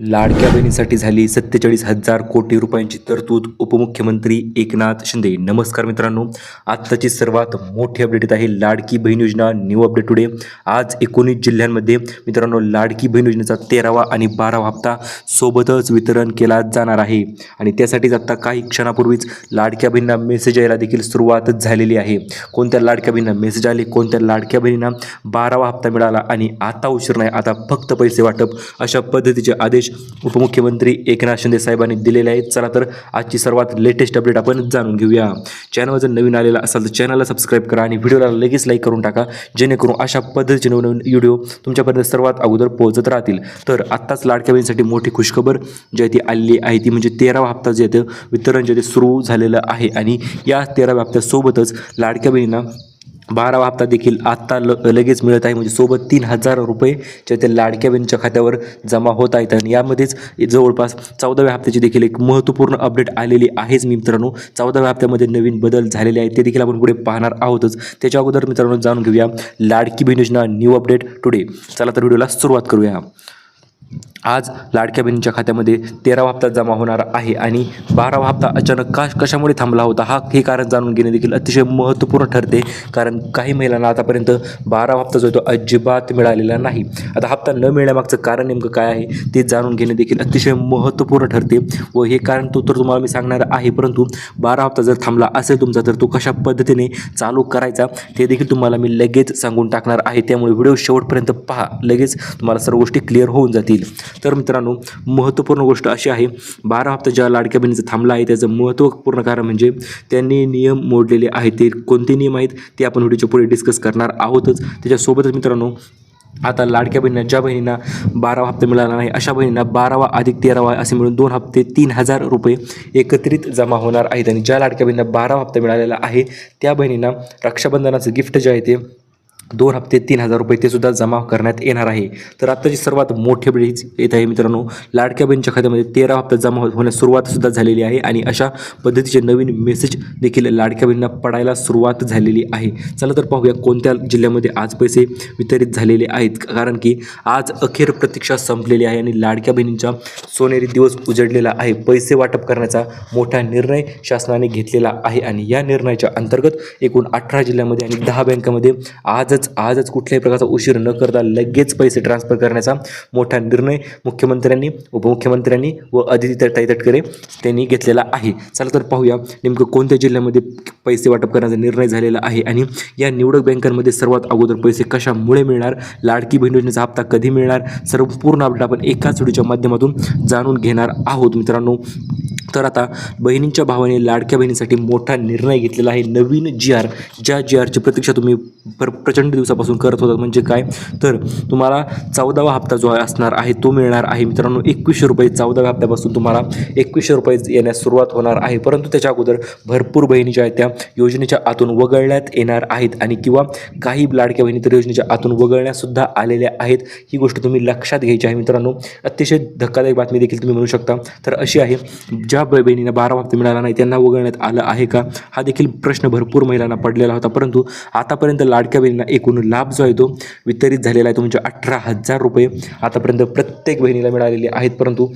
लाडक्या बहिणीसाठी झाली सत्तेचाळीस हजार कोटी रुपयांची तरतूद उपमुख्यमंत्री एकनाथ शिंदे. नमस्कार मित्रांनो आत्ताची सर्वात मोठी अपडेट येत आहे लाडकी बहीण योजना न्यू अपडेट टुडे आज एकोणीस जिल्ह्यांमध्ये मित्रांनो लाडकी बहीण योजनेचा तेरावा आणि बारावा हप्ता सोबतच वितरण केला जाणार आहे. आणि त्यासाठीच आत्ता काही क्षणापूर्वीच लाडक्या बहिणींना मेसेज यायला देखील सुरुवात झालेली आहे. कोणत्या लाडक्या बहिणींना मेसेज आले कोणत्या लाडक्या बहिणींना बारावा हप्ता मिळाला आणि आता उशीर नाही आता फक्त पैसे वाटप अशा पद्धतीचे आदेश उपमुख्यमंत्री एकनाथ शिंदे साहेबांनी दिलेले आहेत. चला तर आजची सर्वात लेटेस्ट अपडेट आपण जाणून घेऊया. चॅनल जर नवीन आलेला असाल तर चॅनलला सबस्क्राईब करा आणि व्हिडिओला लगेच लाईक करून टाका. जेणेकरून अशा पद्धतीचे नवनवीन व्हिडिओ तुमच्यापर्यंत सर्वात अगोदर पोहोचत राहतील. तर आत्ताच लाडक्या बहिणीसाठी मोठी खुशखबर जी आहे ती आलेली आहे. ती म्हणजे तेरावा हप्ता जे आहे वितरण जे ते सुरू झालेलं आहे. आणि या तेराव्या हप्त्यासोबतच लाडक्या बहिणींना बारावा हप्ता देखील आत्ता ल लगेच मिळत आहे. म्हणजे सोबत तीन हजार रुपये जे ते लाडक्या बहिणीच्या खात्यावर जमा होत आहेत. आणि यामध्येच जवळपास चौदाव्या हप्त्याची देखील एक महत्त्वपूर्ण अपडेट आलेली आहेच मी मित्रांनो. चौदाव्या हप्त्यामध्ये नवीन बदल झालेले आहेत. ते देखील आपण पुढे पाहणार आहोतच. त्याच्या अगोदर मित्रांनो जाणून घेऊया लाडकी बहीण योजना न्यू अपडेट टुडे चला तर व्हिडिओला सुरुवात करूया. आज लाडक्या बहिणीच्या खात्यामध्ये तेरावा हप्ता जमा होणार आहे आणि बारावा हप्ता अचानक का कशामुळे थांबला होता? हा हे कारण जाणून घेणे देखील अतिशय महत्त्वपूर्ण ठरते कारण काही महिलांना आतापर्यंत बारावा हप्ता जो आहे तो अजिबात मिळालेला नाही. आता हप्ता न मिळण्यामागचं कारण नेमकं काय आहे ते जाणून घेणे देखील अतिशय महत्त्वपूर्ण ठरते व हे कारण तो तर तुम्हाला मी सांगणार आहे परंतु बारा हप्ता जर थांबला असेल तुमचा तर तो कशा पद्धतीने चालू करायचा ते देखील तुम्हाला मी लगेच सांगून टाकणार आहे. त्यामुळे व्हिडिओ शेवटपर्यंत पहा लगेच तुम्हाला सर्व गोष्टी क्लिअर होऊन जातील. तर मित्रांनो महत्त्वपूर्ण गोष्ट अशी आहे बारा हप्ता ज्या लाडक्या बहिणीचं थांबला आहे त्याचं महत्त्वपूर्ण कारण म्हणजे त्यांनी नियम मोडलेले आहेत ते कोणते नियम आहेत ते आपण व्हिडिओच्या पुढे डिस्कस करणार आहोतच. त्याच्यासोबतच मित्रांनो आता लाडक्या बहिणींना ज्या बहिणींना बारावा हप्ता मिळाला नाही अशा बहिणींना बारावा अधिक तेरावा असे मिळून दोन हप्ते तीन हजार रुपये एकत्रित जमा होणार आहेत. आणि ज्या लाडक्या बहिणींना बारावा हप्ता मिळालेला आहे त्या बहिणींना रक्षाबंधनाचं गिफ्ट जे आहे ते दोन हप्ते तीन हजार रुपये ते सुद्धा जमा करण्यात येणार आहे. तर आत्ताची सर्वात मोठी अपडेट येत आहे मित्रांनो. लाडक्या बहिणीच्या खात्यामध्ये तेरा हप्ता जमा हो- होण्यास सुरुवात सुद्धा झालेली आहे आणि अशा पद्धतीचे नवीन मेसेज देखील लाडक्या बहिणींना पडायला सुरुवात झालेली आहे. चला तर पाहूया कोणत्या जिल्ह्यामध्ये आज पैसे वितरित झालेले आहेत. कारण की आज अखेर प्रतीक्षा संपलेली आहे आणि लाडक्या बहिणींचा सोनेरी दिवस उजडलेला आहे. पैसे वाटप करण्याचा मोठा निर्णय शासनाने घेतलेला आहे आणि या निर्णयाच्या अंतर्गत एकूण अठरा जिल्ह्यामध्ये आणि दहा बँकामध्ये आजच आजच कुठल्याही प्रकारचा उशीर न करता लगेच पैसे ट्रान्सफर करण्याचा मोठा निर्णय मुख्यमंत्र्यांनी उपमुख्यमंत्र्यांनी व अदिती ताई तटकरे त्यांनी घेतलेला आहे. चला तर पाहूया नेमकं कोणत्या जिल्ह्यामध्ये पैसे वाटप करण्याचा निर्णय झालेला आहे आणि या निवडक बँकांमध्ये सर्वात अगोदर पैसे कशामुळे मिळणार? लाडकी बहीण योजनेचा हप्ता कधी मिळणार? सर्व पूर्ण अपडेट आपण एकाच व्हिडिओच्या माध्यमातून जाणून घेणार आहोत मित्रांनो. तर आता बहिणींच्या भावाने लाडक्या बहिणीसाठी मोठा निर्णय घेतलेला आहे. नवीन जी आर ज्या जी आरची प्रतीक्षा तुम्ही प्र प्रचंड दिवसापासून करत होता म्हणजे काय? तर तुम्हाला चौदावा हप्ता जो असणार आहे तो मिळणार आहे. मित्रांनो एकवीसशे रुपये चौदाव्या हप्त्यापासून तुम्हाला एकवीसशे रुपये येण्यास सुरुवात होणार आहे. परंतु त्याच्या अगोदर भरपूर बहिणी ज्या आहेत त्या योजनेच्या आतून वगळण्यात येणार आहेत. आणि किंवा काही लाडक्या बहिणी तर योजनेच्या आतून वगळण्यासुद्धा आलेल्या आहेत. ही गोष्ट तुम्ही लक्षात घ्यायची आहे मित्रांनो. अतिशय धक्कादायक बातमी देखील तुम्ही म्हणू शकता. तर अशी आहे ज्या बहिणींना बारा हप्ते मिळाला नाही त्यांना वगळण्यात आलं आहे का? हा देखील प्रश्न भरपूर महिलांना पडलेला होता. परंतु आतापर्यंत लाडक्या बहिणींना एकूण लाभ जो आहे तो वितरित झालेला आहे तो म्हणजे अठरा हजार रुपये आतापर्यंत प्रत्येक बहिणीला मिळालेले आहेत. परंतु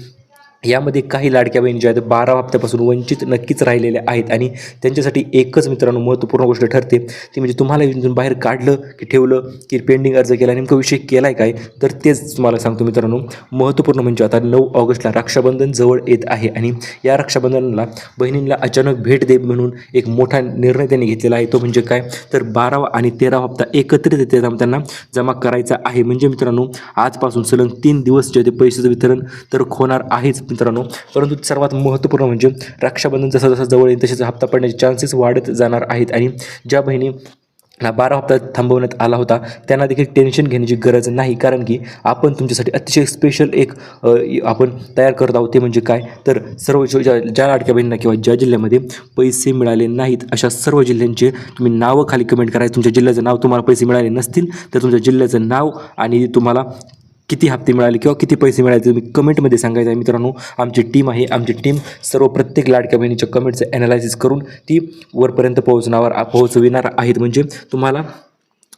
यामध्ये काही लाडक्या बहिणी ज्या आहेत बारा हप्त्यापासून वंचित नक्कीच राहिलेल्या आहेत आणि त्यांच्यासाठी एकच मित्रांनो महत्त्वपूर्ण गोष्ट ठरते ती म्हणजे तुम्हाला योजनेतून बाहेर काढलं की ठेवलं की पेंडिंग अर्ज केला नेमका विषय केला आहे काय? तर तेच तुम्हाला सांगतो मित्रांनो महत्त्वपूर्ण म्हणजे आता नऊ ऑगस्टला रक्षाबंधन जवळ येत आहे आणि या रक्षाबंधनाला बहिणींना अचानक भेट दे म्हणून एक मोठा निर्णय त्यांनी घेतलेला आहे तो म्हणजे काय? तर बारावा आणि तेरावा हप्ता एकत्रित त्यांना जमा करायचा आहे. म्हणजे मित्रांनो आजपासून सलग तीन दिवस जे ते पैशाचं वितरण तर होणार आहेच. मित्रांनो. परंतु सर्वात महत्त्वपूर्ण म्हणजे रक्षाबंधन जसं जसं जवळ येईल तसेच हप्ता पडण्याचे चान्सेस वाढत जाणार आहेत. आणि ज्या बहिणी ला बारा हप्ता थांबवण्यात आला होता त्यांना देखील टेन्शन घेण्याची गरज नाही. कारण की आपण तुमच्यासाठी अतिशय स्पेशल एक आपण तयार करत आहोत. ते म्हणजे काय? तर सर्व ज्या ज्या लाडक्या बहिणींना किंवा ज्या जिल्ह्यामध्ये पैसे मिळाले नाहीत अशा सर्व जिल्ह्यांचे तुम्ही नावं खाली कमेंट करायचं तुमच्या जिल्ह्याचं नाव तुम्हाला पैसे मिळाले नसतील तर तुमच्या जिल्ह्याचं नाव आणि तुम्हाला किती हप्ते मिळाले किंवा किती पैसे मिळाले तुम्ही कमेंटमध्ये सांगायचं आहे. मित्रांनो आमची टीम आहे आमची टीम सर्व प्रत्येक लाडक्या बहिणीच्या कमेंटचं ॲनालायसिस करून ती वरपर्यंत पोहोचणार पोहोचविणार आहेत. म्हणजे तुम्हाला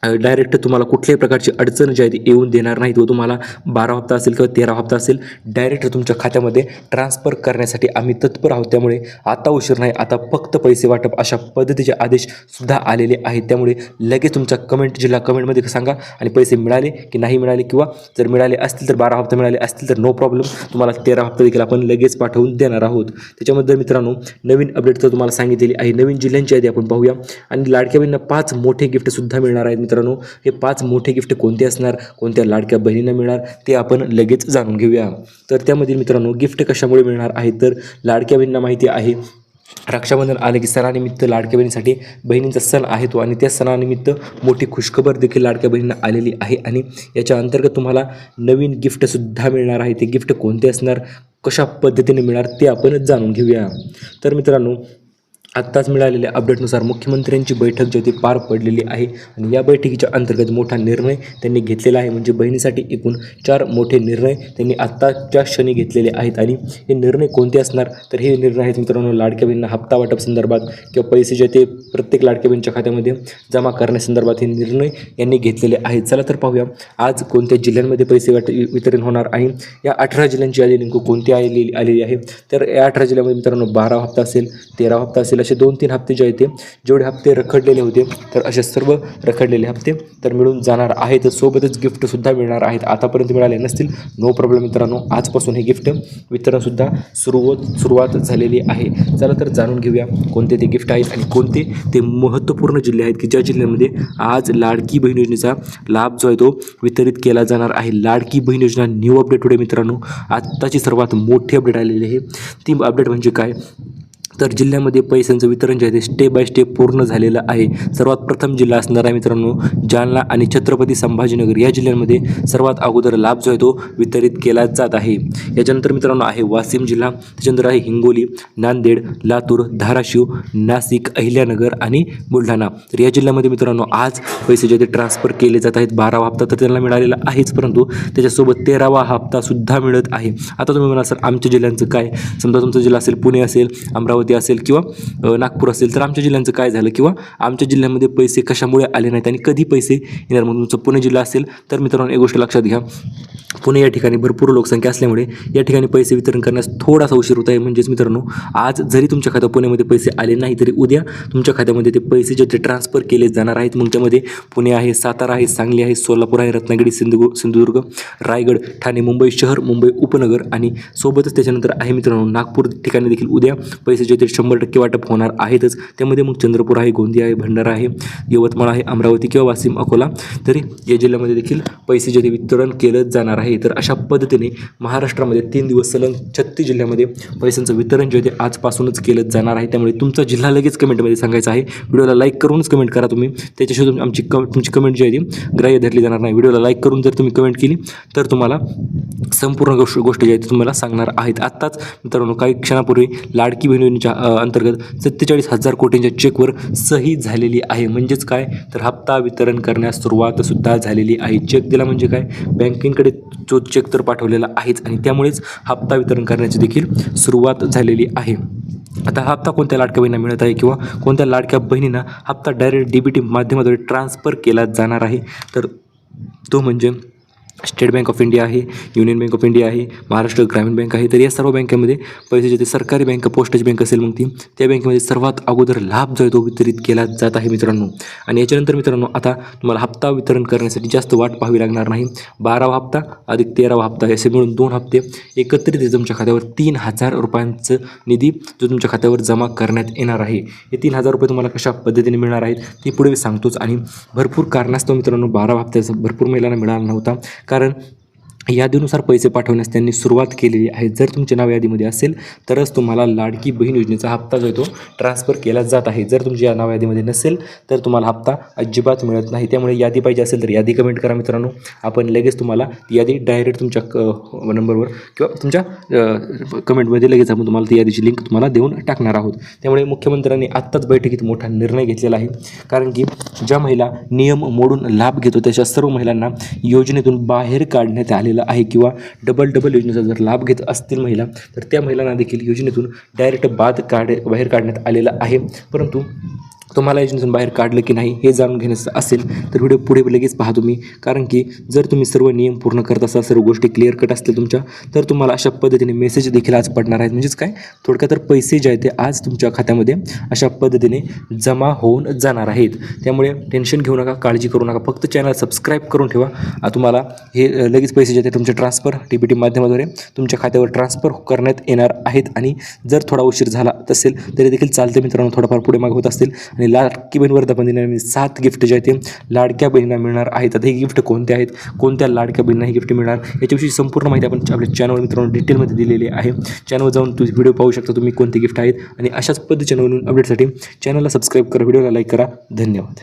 डायरेक्ट तुम्हाला कुठल्याही प्रकारची अडचण जी आहे ती येऊन देणार नाही. तो तुम्हाला बारा हप्ता असेल किंवा तेरा हप्ता असेल डायरेक्ट तुमच्या खात्यामध्ये ट्रान्सफर करण्यासाठी आम्ही तत्पर आहोत. त्यामुळे आता उशीर नाही आता फक्त पैसे वाटप अशा पद्धतीचे आदेशसुद्धा आलेले आहेत. त्यामुळे लगेच तुमच्या कमेंट जिल्हा कमेंटमध्ये सांगा आणि पैसे मिळाले की नाही मिळाले किंवा जर मिळाले असतील तर बारा हप्ते मिळाले असतील तर नो प्रॉब्लेम तुम्हाला तेरा हप्ता देखील आपण लगेच पाठवून देणार आहोत. त्याच्यामध्ये मित्रांनो नवीन अपडेट तर तुम्हाला सांगितलेली आहे. नवीन जिल्ह्यांची यादी आपण पाहूया. आणि लाडक्या बहिणींना पाच मोठे गिफ्टसुद्धा मिळणार आहेत मित्रांनो हे पाच मोठे गिफ्ट कोणते असणार कोणत्या लाडक्या बहिणींना मिळणार ते आपण लगेच जाणून घेऊया. तर त्यामधील मित्रांनो गिफ्ट कशामुळे मिळणार आहे? तर लाडक्या बहिणींना माहिती आहे रक्षाबंधन आले की सणानिमित्त लाडक्या बहिणीसाठी बहिणींचा सण आहे तो आणि त्या सणानिमित्त मोठी खुशखबर देखील लाडक्या बहिणींना आलेली आहे आणि याच्या अंतर्गत तुम्हाला नवीन गिफ्टसुद्धा मिळणार आहे. ते गिफ्ट कोणते असणार कशा पद्धतीने मिळणार ते आपण जाणून घेऊया. तर मित्रांनो आत्ताच मिळालेल्या अपडेटनुसार मुख्यमंत्र्यांची बैठक जी होती पार पडलेली आहे आणि या बैठकीच्या अंतर्गत मोठा निर्णय त्यांनी घेतलेला आहे. म्हणजे बहिणीसाठी एकूण चार मोठे निर्णय त्यांनी आत्ताच्या क्षणी घेतलेले आहेत. आणि हे निर्णय कोणते असणार? तर हे निर्णय आहेत मित्रांनो लाडक्या बहिणींना हप्ता वाटप संदर्भात किंवा पैसे जे ते प्रत्येक लाडक्या बहिणीच्या खात्यामध्ये जमा करण्यासंदर्भात हे निर्णय यांनी घेतलेले आहेत. चला तर पाहूया आज कोणत्या जिल्ह्यांमध्ये पैसे वाट वितरण होणार आहे? या अठरा जिल्ह्यांची यादी नेमकं कोणती आलेली आलेली आहे? तर या अठरा जिल्ह्यामध्ये मित्रांनो बारा हप्ता असेल तेरा हप्ता असेल असे दोन तीन हप्ते जे आहेत ते जेवढे हप्ते रखडलेले होते तर असे सर्व रखडलेले हप्ते तर मिळून जाणार आहेत. सोबतच गिफ्टसुद्धा मिळणार आहेत. आतापर्यंत मिळाले नसतील. नो प्रॉब्लेम मित्रांनो. आजपासून हे गिफ्ट वितरणसुद्धा सुरुवात सुरुवात झालेली आहे. चला तर जाणून घेऊया कोणते ते गिफ्ट आहेत आणि कोणते ते महत्त्वपूर्ण जिल्हे आहेत की ज्या जिल्ह्यामध्ये आज लाडकी बहीण योजनेचा लाभ जो आहे तो वितरित केला जाणार आहे. लाडकी बहीण योजना न्यू अपडेट टुडे मित्रांनो. आत्ताची सर्वात मोठी अपडेट आलेली आहे. ती अपडेट म्हणजे काय? तर जिल्ह्यामध्ये पैशांचं वितरण जे आहे ते स्टेप बाय स्टेप पूर्ण झालेलं आहे. सर्वात प्रथम जिल्हा असणार आहे मित्रांनो जालना आणि छत्रपती संभाजीनगर. या जिल्ह्यांमध्ये सर्वात अगोदर लाभ जो आहे तो वितरित केला जात आहे. याच्यानंतर मित्रांनो आहे वाशिम जिल्हा त्याच्यानंतर आहे हिंगोली नांदेड लातूर धाराशिव नाशिक अहिल्यानगर आणि बुलढाणा. तर या जिल्ह्यामध्ये मित्रांनो आज पैसे जे ते ट्रान्सफर केले जात आहेत. बारावा हप्ता तर त्यांना मिळालेला आहेच परंतु त्याच्यासोबत तेरावा हप्तासुद्धा मिळत आहे. आता तुम्ही म्हणाल सर आमच्या जिल्ह्यांचं काय? समजा तुमचा जिल्हा असेल पुणे असेल अमरावती असेल किंवा नागपूर असेल तर आमच्या जिल्ह्यांचं काय झालं किंवा आमच्या जिल्ह्यामध्ये पैसे कशामुळे आले नाहीत आणि कधी पैसे येणार? म्हणून तुमचं पुणे जिल्हा असेल तर मित्रांनो एक गोष्ट लक्षात घ्या. पुणे या ठिकाणी भरपूर लोकसंख्या असल्यामुळे या ठिकाणी पैसे वितरण करण्यास थोडासा उशीर होत आहे. म्हणजेच मित्रांनो आज जरी तुमच्या खात्यात पुण्यामध्ये पैसे आले नाही तरी उद्या तुमच्या खात्यामध्ये ते पैसे जे ते ट्रान्सफर केले जाणार आहेत. मग त्यामध्ये पुणे आहे सातारा आहे सांगली आहे सोलापूर आहे रत्नागिरी सिंधुदुर्ग सिंधुदुर्ग रायगड ठाणे मुंबई शहर मुंबई उपनगर आणि सोबतच त्याच्यानंतर आहे मित्रांनो नागपूर ठिकाणी देखील उद्या पैसे जे ते शंभर टक्के वाटप होणार आहेतच. त्यामध्ये मग चंद्रपूर आहे गोंदिया आहे भंडारा आहे यवतमाळ आहे अमरावती किंवा वाशिम अकोला. तरी या जिल्ह्यामध्ये देखील पैसे जे ते वितरण केलं जाणार आहे. तर अशा पद्धतीने महाराष्ट्रामध्ये तीन दिवस सलग छत्तीस जिल्ह्यामध्ये पैशांचं वितरण जे ते आजपासूनच केलं जाणार आहे. त्यामुळे तुमचा जिल्हा लगेच कमेंटमध्ये सांगायचा आहे. व्हिडिओला लाईक करूनच कमेंट करा तुम्ही. त्याच्याशिवाय आमची क तुमची कमेंट जी आहे ती ग्राह्य धरली जाणार नाही. व्हिडिओला लाईक करून जर तुम्ही कमेंट केली तर तुम्हाला संपूर्ण गोष्ट गोष्ट जी आहे ती तुम्हाला सांगणार आहेत. आत्ताच मित्रांनो काही क्षणापूर्वी लाडकी बहिणी योजनेच्या अंतर्गत सत्तेचाळीस हजार कोटींच्या चेकवर सही झालेली आहे. म्हणजेच काय? तर हप्ता वितरण करण्यास सुरुवातसुद्धा झालेली आहे. चेक दिला म्हणजे काय? बँकेकडे जो चेक तर पाठवलेला आहेच आणि त्यामुळेच हप्ता वितरण करण्याची देखील सुरुवात झालेली आहे. आता हा हप्ता कोणत्या लाडक्या बहिणींना मिळत आहे किंवा कोणत्या लाडक्या बहिणींना हप्ता डायरेक्ट डी बी टी माध्यमाद्वारे ट्रान्सफर केला जाणार आहे? तर तो म्हणजे स्टेट बँक ऑफ इंडिया आहे युनियन बँक ऑफ इंडिया आहे महाराष्ट्र ग्रामीण बँक आहे तर या सर्व बँकेमध्ये पैसे जे ते सरकारी बँक पोस्टेज बँक असेल मग ती त्या बँकेमध्ये सर्वात अगोदर लाभ जो आहे तो वितरित केला जात आहे मित्रांनो. आणि याच्यानंतर मित्रांनो आता तुम्हाला हप्ता वितरण करण्यासाठी जास्त वाट पाहावी लागणार नाही. बारावा हप्ता अधिक तेरावा हप्ता असे मिळून दोन हप्ते एकत्रित तुमच्या खात्यावर तीन हजार रुपयांचं निधी जो तुमच्या खात्यावर जमा करण्यात येणार आहे. हे तीन हजार रुपये तुम्हाला कशा पद्धतीने मिळणार आहेत ते पुढे मी सांगतोच. आणि भरपूर कारणास्तव मित्रांनो बारा हप्त्याचा भरपूर महिलांना मिळाला नव्हता. कारण यादीनुसार पैसे पाठवण्यास त्यांनी सुरुवात केलेली आहे. जर तुमचे नाव यादीमध्ये असेल तरच तुम्हाला लाडकी बहीण योजनेचा हप्ता जो आहे तो ट्रान्सफर केला जात आहे. जर तुमच्या या नाव यादीमध्ये नसेल तर तुम्हाला हप्ता अजिबात मिळत नाही. त्यामुळे यादी पाहिजे असेल तर यादी कमेंट करा मित्रांनो. आपण लगेच तुम्हाला यादी डायरेक्ट तुमच्या क नंबरवर किंवा तुमच्या कमेंटमध्ये लगेच आपण तुम्हाला ती यादीची लिंक तुम्हाला देऊन टाकणार आहोत. त्यामुळे मुख्यमंत्र्यांनी आत्ताच बैठकीत मोठा निर्णय घेतलेला आहे. कारण की ज्या महिला नियम मोडून लाभ घेतो त्याच्या सर्व महिलांना योजनेतून बाहेर काढण्यात आले आलेलं आहे किंवा डबल डबल योजनेचा जर लाभ घेत असतील महिला तर त्या महिलांना देखील योजनेतून डायरेक्ट बाद काढ बाहेर काढण्यात आलेलं आहे. परंतु तुम्हाला योजनेतून बाहेर काढलं की नाही हे जाणून घेण्याचं असेल तर व्हिडिओ पुढे लगेच पहा तुम्ही. कारण की जर तुम्ही सर्व नियम पूर्ण करत असाल सर्व गोष्टी क्लिअर कट असतील तुमच्या तर तुम्हाला अशा पद्धतीने मेसेज देखील आज पडणार आहेत. म्हणजेच काय? थोडक्यात तर पैसे जे आहेत ते आज तुमच्या खात्यामध्ये अशा पद्धतीने जमा होऊन जाणार आहेत. त्यामुळे टेन्शन घेऊ नका काळजी करू नका. फक्त चॅनल सबस्क्राईब करून ठेवा. तुम्हाला हे लगेच पैसे जे आहेत तुमचे ट्रान्सफर टी पी टी माध्यमाद्वारे तुमच्या खात्यावर ट्रान्सफर करण्यात येणार आहेत. आणि जर थोडा उशीर झाला असेल तरी देखील चालते मित्रांनो. थोडाफार पुढे मागे होत असतील. आणि लाडकी बहीण वर्धापन दिनानिमित्त सात गिफ्ट जे आहेत ते लाडक्या बहिणींना मिळणार आहेत. आता हे गिफ्ट कोणते आहेत? कोणत्या लाडक्या बहिणींना हे गिफ्ट मिळणार? याच्याविषयी संपूर्ण माहिती आपण आपल्या चॅनलवर मित्रांनो डिटेलमध्ये दिलेली आहे. चॅनलवर जाऊन तुम्ही व्हिडिओ पाहू शकता तुम्ही कोणते गिफ्ट आहेत. आणि अशाच पद्धतीच्या नवीन अपडेटसाठी चॅनलला सबस्क्राईब करा व्हिडिओला लाईक करा. धन्यवाद.